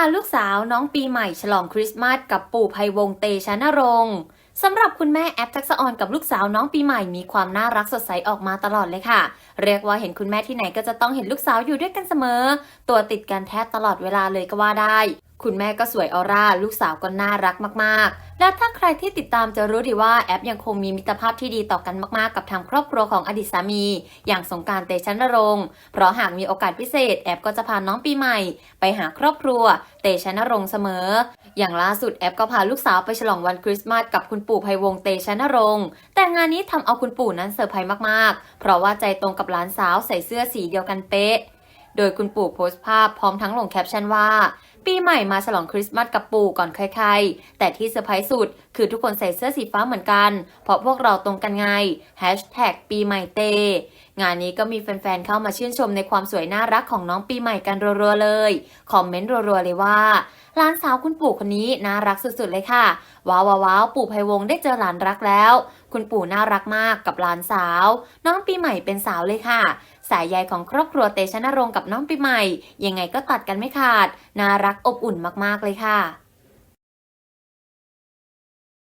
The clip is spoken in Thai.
าลูกสาวน้องปีใหม่ฉลองคริสต์มาสกับปู่ไพวงเตชะนรงค์สำหรับคุณแม่แอปทักษะออนกับลูกสาวน้องปีใหม่มีความน่ารักสดใสออกมาตลอดเลยค่ะ เรียกว่าเห็นคุณแม่ที่ไหนก็จะต้องเห็นลูกสาวอยู่ด้วยกันเสมอ ตัวติดกันแทบตลอดเวลาเลยก็ว่าได้ คุณแม่ก็สวยออร่า ลูกสาวก็น่ารักมาก ๆ และถ้าใครที่ติดตามจะรู้ดีว่าแอปยังคงมีมิตรภาพที่ดีต่อกันมาก ๆ กับทางครอบครัวของอดีตสามี อย่างสงการเตชะนรงค์เพราะหากมีโอกาสพิเศษแอปก็จะพาน้องปีใหม่ ไปหาครอบครัว เตชะนรงค์เสมอ อย่างล่าสุดแอปก็พาลูกสาวไปฉลองวันคริสต์มาสกับคุณปู่ไพวงเตชะนรงค์แต่งานนี้ทำเอาคุณปู่นั้นเซอร์ไพรส์มาก ๆ เพราะว่าใจตรงกับหลานสาวใส่เสื้อสีเดียวกันเป๊ะ โดยคุณปู่โพสต์ภาพพร้อมทั้งลงแคปชั่นว่า ปีใหม่มาฉลองคริสต์มาสกับปู่ก่อนใครๆ แต่ที่เซอร์ไพรส์สุด คือทุกคนใส่เสื้อสีฟ้าเหมือนกัน เพราะพวกเราตรงกันไง Hashtag ปีใหม่เต งานนี้ก็มีแฟนๆ เข้ามาชื่นชมในความสวยน่ารักของน้องปีใหม่กันรัวๆเลย คอมเมนต์รัวๆเลยว่าหลานสาวคุณปู่คนนี้น่ารักสุดๆเลยค่ะ ว้าวว้าวปู่ไพวงได้เจอหลานรักแล้ว คุณปู่น่ารักมากกับหลานสาว น้องปีใหม่เป็นสาวเลยค่ะ สายใยของครอบครัวเตชะนรงค์กับน้องปีใหม่ ยังไงก็ตัดกันไม่ขาด น่ารักอบอุ่นมากๆเลยค่ะ